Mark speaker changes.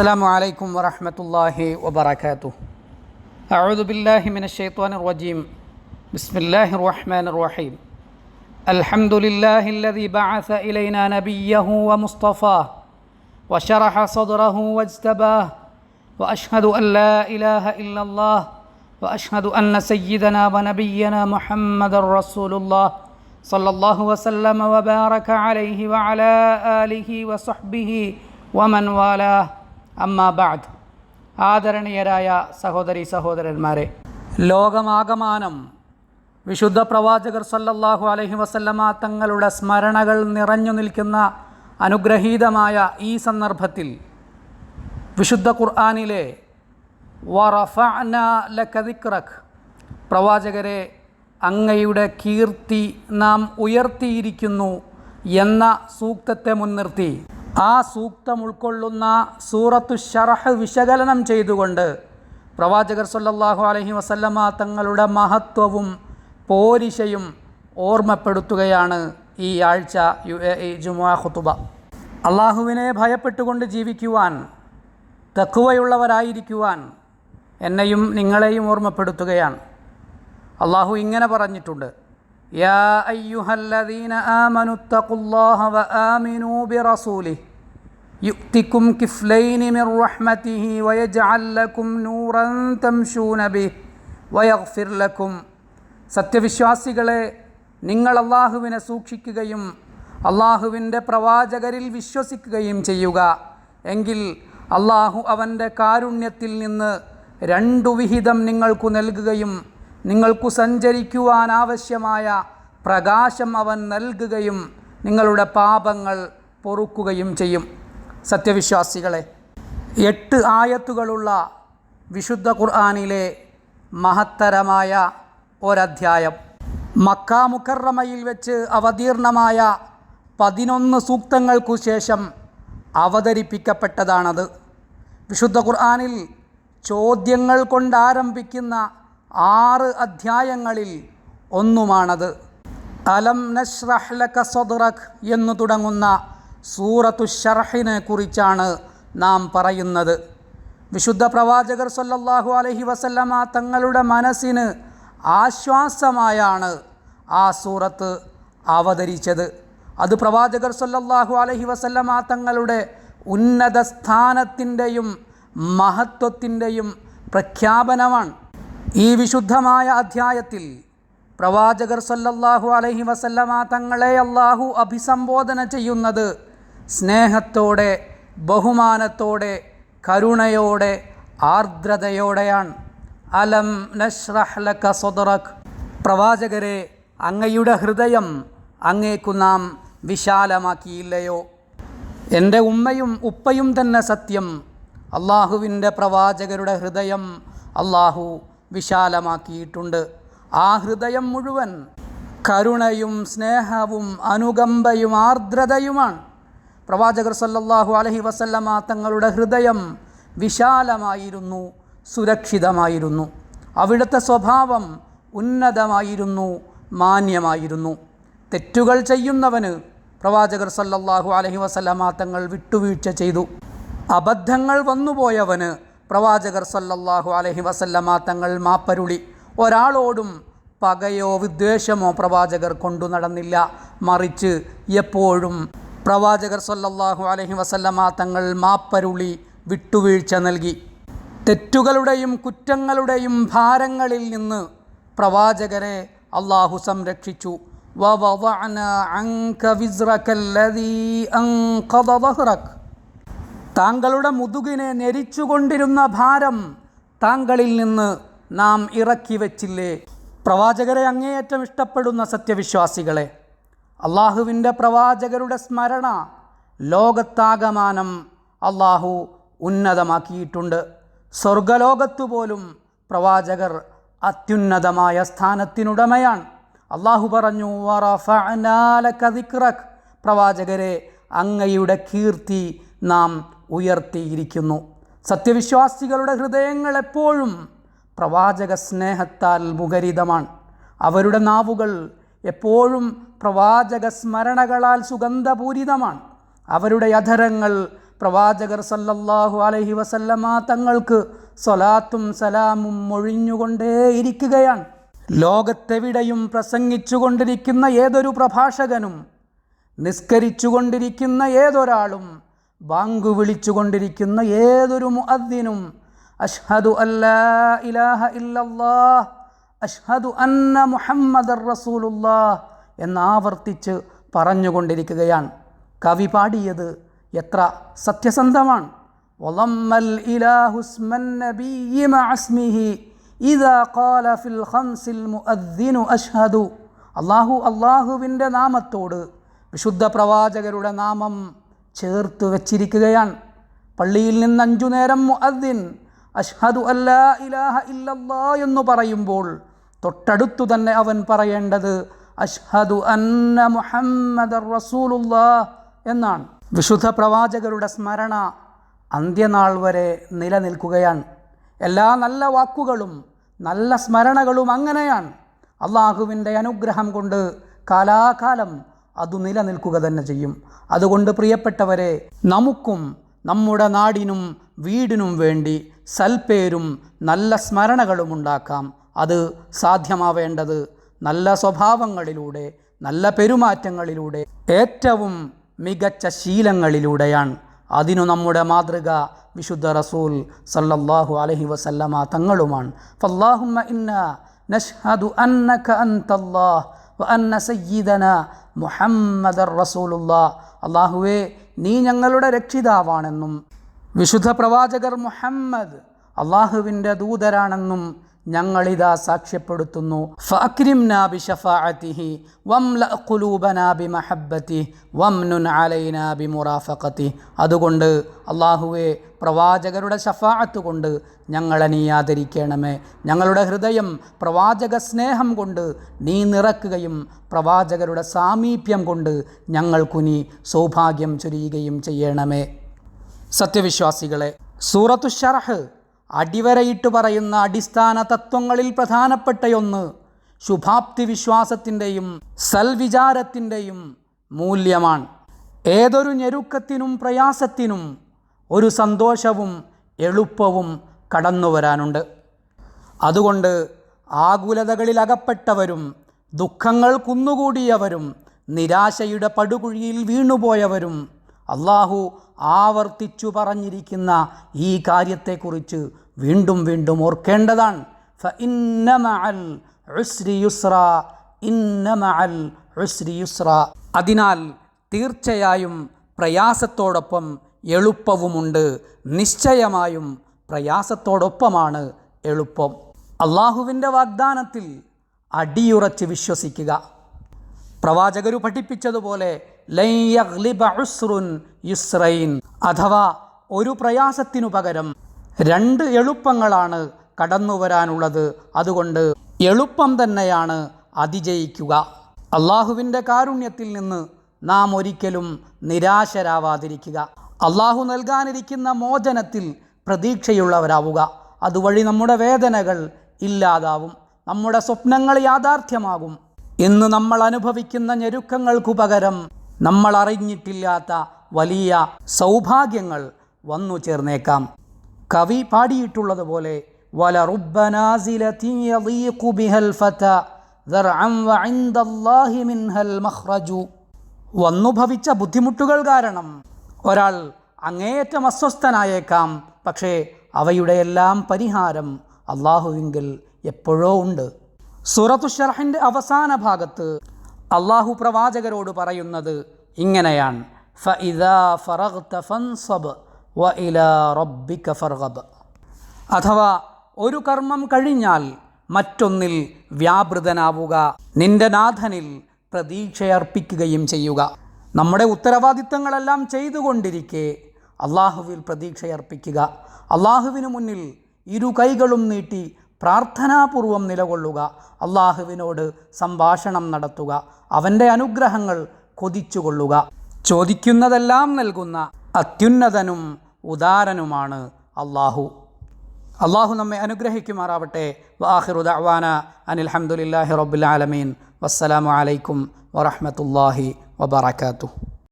Speaker 1: السلام عليكم ورحمة الله وبركاته. أعوذ بالله من الشيطان الرجيم. بسم الله الرحمن الرحيم. الحمد لله الذي بعث إلينا نبيه ومصطفاه وشرح صدره واجتباه. وأشهد أن لا إله إلا الله. وأشهد أن سيدنا ونبينا محمد رسول الله صلى الله وسلم وبارك عليه وعلى آله وصحبه ومن والاه. അമ്മാബാദ് ആദരണീയരായ സഹോദരി സഹോദരന്മാരെ ലോകമാകമാനം വിശുദ്ധ പ്രവാചകർ സല്ലല്ലാഹു അലഹി വസല്ലമ തങ്ങളുടെ സ്മരണകൾ നിറഞ്ഞു നിൽക്കുന്ന അനുഗ്രഹീതമായ ഈ സന്ദർഭത്തിൽ വിശുദ്ധ ഖുർആാനിലെ വറഫിക്രഖ് പ്രവാചകരെ അങ്ങയുടെ കീർത്തി നാം ഉയർത്തിയിരിക്കുന്നു എന്ന സൂക്തത്തെ മുൻനിർത്തി. ആ സൂക്തം ഉൾക്കൊള്ളുന്ന സൂറത്തു ഷറഹ് വിശകലനം ചെയ്തുകൊണ്ട് പ്രവാചകർ സല്ലാഹു അലഹി വസല്ലമ തങ്ങളുടെ മഹത്വവും പോരിശയും ഓർമ്മപ്പെടുത്തുകയാണ് ഈ ആഴ്ച യു എ ഇ ജുമുഅ ഖുതുബ. അള്ളാഹുവിനെ ഭയപ്പെട്ടുകൊണ്ട് ജീവിക്കുവാൻ തക്കുവയുള്ളവരായിരിക്കുവാൻ എന്നെയും നിങ്ങളെയും ഓർമ്മപ്പെടുത്തുകയാണ്. അള്ളാഹു ഇങ്ങനെ പറഞ്ഞിട്ടുണ്ട് യാ അയ്യുഹല്ലദീന ആമനു തഖുല്ലാഹ വ ആമിനൂ ബിറസൂലിഹി യുക്തിക്കും كفلين മിർ റഹ്മതിഹി ويجعل ലക്കും നൂറൻ തംശൂന به ويغفر ലക്കും. സത്യവിശ്വാസികളെ നിങ്ങൾ അള്ളാഹുവിനെ സൂക്ഷിക്കുകയും അള്ളാഹുവിന്റെ പ്രവാചകരിൽ വിശ്വസിക്കുകയും ചെയ്യുക. എങ്കിൽ അള്ളാഹു അവന്റെ കാരുണ്യത്തിൽ നിന്ന് രണ്ടു വിഹിതം നിങ്ങൾക്കു നൽകുകയും നിങ്ങൾക്കു സഞ്ചരിക്കുവാനാവശ്യമായ പ്രകാശം അവൻ നൽകുകയും നിങ്ങളുടെ പാപങ്ങൾ പൊറുക്കുകയും ചെയ്യും. സത്യവിശ്വാസികളെ എട്ട് ആയത്തുകളുള്ള വിശുദ്ധ ഖുർആാനിലെ മഹത്തരമായ ഒരധ്യായം. മക്ക മുക്കറമയിൽ വെച്ച് അവതീർണമായ പതിനൊന്ന് സൂക്തങ്ങൾക്കു ശേഷം അവതരിപ്പിക്കപ്പെട്ടതാണത്. വിശുദ്ധ ഖുർആാനിൽ ചോദ്യങ്ങൾ കൊണ്ടാരംഭിക്കുന്ന ആറ് അധ്യായങ്ങളിൽ ഒന്നുമാണത്. അലം നഷ്റഹ്ലക സദ്റക് എന്നു തുടങ്ങുന്ന സൂറത്തു ഷർഹിനെ കുറിച്ചാണ് നാം പറയുന്നത്. വിശുദ്ധ പ്രവാചകർ സല്ലല്ലാഹു അലൈഹി വസല്ലമ തങ്ങളുടെ മനസ്സിന് ആശ്വാസമായാണ് ആ സൂറത്ത് അവതരിച്ചത്. അത് പ്രവാചകർ സല്ലല്ലാഹു അലൈഹി വസല്ലമ തങ്ങളുടെ ഉന്നത സ്ഥാനത്തിന്റെയും മഹത്വത്തിന്റെയും പ്രഖ്യാപനമാണ്. ഈ വിശുദ്ധമായ അധ്യായത്തിൽ പ്രവാചകർ സല്ലല്ലാഹു അലൈഹി വസല്ലമ തങ്ങളെ അല്ലാഹു അഭിസംബോധന ചെയ്യുന്നത് സ്നേഹത്തോടെ ബഹുമാനത്തോടെ കരുണയോടെ ആർദ്രതയോടെയാണ്. അലം നഷ്റഹ്ലക സൊദറക് പ്രവാചകരെ അങ്ങയുടെ ഹൃദയം അങ്ങേക്കു നാം വിശാലമാക്കിയില്ലയോ? എന്റെ ഉമ്മയും ഉപ്പയും തന്നെ സത്യം. അള്ളാഹുവിന്റെ പ്രവാചകരുടെ ഹൃദയം അള്ളാഹു വിശാലമാക്കിയിട്ടുണ്ട്. ആ ഹൃദയം മുഴുവൻ കരുണയും സ്നേഹവും അനുകമ്പയും ആർദ്രതയുമാണ്. പ്രവാചകർ സല്ലല്ലാഹു അലഹി വസല്ലമ തങ്ങളുടെ ഹൃദയം വിശാലമായിരുന്നു സുരക്ഷിതമായിരുന്നു. അവിടുത്തെ സ്വഭാവം ഉന്നതമായിരുന്നു മാന്യമായിരുന്നു. തെറ്റുകൾ ചെയ്യുന്നവന് പ്രവാചകർ സല്ലല്ലാഹു അലഹി വസല്ലമ തങ്ങൾ വിട്ടുവീഴ്ച ചെയ്തു. അബദ്ധങ്ങൾ വന്നുപോയവന് പ്രവാചകർ സല്ലല്ലാഹു അലഹി വസല്ലമ തങ്ങൾ മാപ്പരുളി. ഒരാളോടും പകയോ വിദ്വേഷമോ പ്രവാചകർ കൊണ്ടു നടന്നില്ല. മറിച്ച് എപ്പോഴും പ്രവാചകർ സല്ലാഹു അലഹി വസല്ലമ തങ്ങൾ മാപ്പരുളി വിട്ടുവീഴ്ച നൽകി. തെറ്റുകളുടെയും കുറ്റങ്ങളുടെയും ഭാരങ്ങളിൽ നിന്ന് പ്രവാചകരെ അള്ളാഹു സംരക്ഷിച്ചു. താങ്കളുടെ മുതുകിനെ ഞെരിച്ചുകൊണ്ടിരുന്ന ഭാരം താങ്കളിൽ നിന്ന് നാം ഇറക്കി വച്ചില്ലേ പ്രവാചകരെ അങ്ങേയറ്റം ഇഷ്ടപ്പെടുന്ന സത്യവിശ്വാസികളെ അള്ളാഹുവിന്റെ പ്രവാചകരുടെ സ്മരണ ലോകത്താകമാനം അള്ളാഹു ഉന്നതമാക്കിയിട്ടുണ്ട്. സ്വർഗലോകത്തു പോലും പ്രവാചകർ അത്യുന്നതമായ സ്ഥാനത്തിനുടമയാണ്. അള്ളാഹു പറഞ്ഞു പ്രവാചകരെ അങ്ങയുടെ കീർത്തി നാം ഉയർത്തിയിരിക്കുന്നു. സത്യവിശ്വാസികളുടെ ഹൃദയങ്ങൾ എപ്പോഴും പ്രവാചക സ്നേഹത്താൽ മുഖരിതമാണ്. അവരുടെ നാവുകൾ എപ്പോഴും പ്രവാചക സ്മരണകളാൽ സുഗന്ധപൂരിതമാണ്. അവരുടെ അധരങ്ങൾ പ്രവാചകർ സല്ലല്ലാഹു അലഹി വസല്ലമ തങ്ങൾക്ക് സ്വലാത്തും സലാമും മൊഴിഞ്ഞുകൊണ്ടേയിരിക്കുകയാണ്. ലോകത്തെവിടെയും പ്രസംഗിച്ചുകൊണ്ടിരിക്കുന്ന ഏതൊരു പ്രഭാഷകനും നിസ്കരിച്ചുകൊണ്ടിരിക്കുന്ന ഏതൊരാളും ബാങ്കു വിളിച്ചുകൊണ്ടിരിക്കുന്ന ഏതൊരു മുഅദ്ദിനും അഷ്ഹദു അല്ലാ ഇലാഹ ഇല്ലല്ലാഹ് അഷ്ഹദു അന്ന മുഹമ്മദ് റസൂലുല്ലാഹ് എന്നാവർത്തിച്ച് പറഞ്ഞുകൊണ്ടിരിക്കുകയാണ് കവി പാടിയത് എത്ര സത്യസന്ധമാണ് وضم الإله اسم النبي مع اسمه إذا قال في الخمس المؤذن أشهد അള്ളാഹു അള്ളാഹുവിൻ്റെ നാമത്തോട് വിശുദ്ധ പ്രവാചകരുടെ നാമം ചേർത്ത് വച്ചിരിക്കുകയാണ് പള്ളിയിൽ നിന്ന് അഞ്ചു നേരം മുഅദ്ദിൻ അഷ്ഹദു അല്ലാ ഇലാഹ ഇല്ലല്ലാ എന്ന് പറയുമ്പോൾ തൊട്ടടുത്തു തന്നെ അവൻ പറയേണ്ടത് അഷ്ഹദു അന്ന മുഹമ്മദ് റസൂലുല്ലാ എന്നാണ്. വിശുദ്ധ പ്രവാചകരുടെ സ്മരണ അന്ത്യനാൾ വരെ നിലനിൽക്കുകയാണ്. എല്ലാ നല്ല വാക്കുകളും നല്ല സ്മരണകളും അങ്ങനെയാണ്. അള്ളാഹുവിന്റെ അനുഗ്രഹം കൊണ്ട് കാലാകാലം അത് നിലനിൽക്കുക തന്നെ ചെയ്യും. അതുകൊണ്ട് പ്രിയപ്പെട്ടവരെ നമുക്കും നമ്മുടെ നാടിനും വീടിനും വേണ്ടി സൽപ്പേരും നല്ല സ്മരണകളും ഉണ്ടാക്കാം. അത് സാധ്യമാവേണ്ടത് നല്ല സ്വഭാവങ്ങളിലൂടെ നല്ല പെരുമാറ്റങ്ങളിലൂടെ ഏറ്റവും മികച്ച ശീലങ്ങളിലൂടെയാണ്. അതിനു നമ്മുടെ മാതൃക വിശുദ്ധ റസൂൽ സല്ലല്ലാഹു അലഹി വസല്ലമ തങ്ങളുമാണ്. ഫല്ലാഹുമ്മ ഇന്ന അന്നക വ അന്ന മുഹമ്മദർ അള്ളാഹുവേ നീ ഞങ്ങളുടെ രക്ഷിതാവാണെന്നും വിശുദ്ധ പ്രവാചകർ മുഹമ്മദ് അള്ളാഹുവിന്റെ ദൂതരാണെന്നും ഞങ്ങളിതാ സാക്ഷ്യപ്പെടുത്തുന്നു. അതുകൊണ്ട് അള്ളാഹുവെ പ്രവാചകരുടെ ഷഫാഅത്ത് കൊണ്ട് ഞങ്ങളെ നീ ആദരിക്കണമേ. ഞങ്ങളുടെ ഹൃദയം പ്രവാചക സ്നേഹം കൊണ്ട് നീ നിറക്കുകയും പ്രവാചകരുടെ സാമീപ്യം കൊണ്ട് ഞങ്ങൾക്കു നീ സൗഭാഗ്യം ചൊരിയുകയും ചെയ്യണമേ. സത്യവിശ്വാസികളെ സൂറത്തു ഷറഹ് അടിവരയിട്ട് പറയുന്ന അടിസ്ഥാന തത്വങ്ങളിൽ പ്രധാനപ്പെട്ടയൊന്ന് ശുഭാപ്തി വിശ്വാസത്തിന്റെയും സൽവിചാരത്തിന്റെയും മൂല്യമാണ്. ഏതൊരു ഞെരുക്കത്തിനും പ്രയാസത്തിനും ഒരു സന്തോഷവും എളുപ്പവും കടന്നു വരാനുണ്ട്. അതുകൊണ്ട് ആകുലതകളിൽ അകപ്പെട്ടവരും ദുഃഖങ്ങൾ കുന്നുകൂടിയവരും നിരാശയുടെ പടുകുഴിയിൽ വീണുപോയവരും അള്ളാഹു ആവർത്തിച്ചു പറഞ്ഞിരിക്കുന്ന ഈ കാര്യത്തെക്കുറിച്ച് വീണ്ടും വീണ്ടും ഓർക്കേണ്ടതാണ്. അതിനാൽ തീർച്ചയായും പ്രയാസത്തോടൊപ്പം എളുപ്പവുമുണ്ട്. നിശ്ചയമായും പ്രയാസത്തോടൊപ്പമാണ് എളുപ്പം. അള്ളാഹുവിന്റെ വാഗ്ദാനത്തിൽ അടിയുറച്ച് വിശ്വസിക്കുക. പ്രവാചകരു പഠിപ്പിച്ചതുപോലെ യുസ്രൈൻ. അഥവാ ഒരു പ്രയാസത്തിനു പകരം രണ്ട് എളുപ്പങ്ങളാണ് കടന്നു വരാനുള്ളത്. അതുകൊണ്ട് എളുപ്പം തന്നെയാണ് അതിജയിക്കുക. അള്ളാഹുവിന്റെ കാരുണ്യത്തിൽ നിന്ന് നാം ഒരിക്കലും നിരാശരാവാതിരിക്കുക. അള്ളാഹു നൽകാനിരിക്കുന്ന മോചനത്തിൽ പ്രതീക്ഷയുള്ളവരാവുക. അതുവഴി നമ്മുടെ വേദനകൾ ഇല്ലാതാവും. നമ്മുടെ സ്വപ്നങ്ങൾ യാഥാർത്ഥ്യമാകും. ഇന്ന് നമ്മൾ അനുഭവിക്കുന്ന ഞെരുക്കങ്ങൾക്കു പകരം നമ്മൾ അറിഞ്ഞിട്ടില്ലാത്ത വലിയ സൗഭാഗ്യങ്ങൾ വന്നു ചേർന്നേക്കാം. കവി പാടിയിട്ടുള്ളതുപോലെ വന്നു ഭവിച്ച ബുദ്ധിമുട്ടുകൾ കാരണം ഒരാൾ അങ്ങേയറ്റം അസ്വസ്ഥനായേക്കാം. പക്ഷേ അവയുടെയെല്ലാം പരിഹാരം അള്ളാഹുവിങ്കിൽ എപ്പോഴോ ഉണ്ട്. സുറത്തുഷറഹിന്റെ അവസാന ഭാഗത്ത് അള്ളാഹു പ്രവാചകരോട് പറയുന്നത് ഇങ്ങനെയാണ്. അഥവാ ഒരു കർമ്മം കഴിഞ്ഞാൽ മറ്റൊന്നിൽ വ്യാപൃതനാവുക നിന്റെ നാഥനിൽ പ്രതീക്ഷയർപ്പിക്കുകയും ചെയ്യുക. നമ്മുടെ ഉത്തരവാദിത്തങ്ങളെല്ലാം ചെയ്തുകൊണ്ടിരിക്കെ അള്ളാഹുവിൽ പ്രതീക്ഷയർപ്പിക്കുക. അള്ളാഹുവിന് മുന്നിൽ ഇരു കൈകളും നീട്ടി പ്രാർത്ഥനാപൂർവം നിലകൊള്ളുക അള്ളാഹുവിനോട് സംഭാഷണം നടത്തുക അവന്റെ അനുഗ്രഹങ്ങൾ കൊതിച്ചുകൊള്ളുക. ചോദിക്കുന്നതെല്ലാം നൽകുന്ന അത്യുന്നതനും ഉദാരനുമാണ് അള്ളാഹു. അള്ളാഹു നമ്മെ അനുഗ്രഹിക്കുമാറാവട്ടെ. വാഹിറുദാന അനിൽഹമുല്ലാഹി അനിൽ ഹംദുലില്ലാഹി റബ്ബിൽ ആലമീൻ.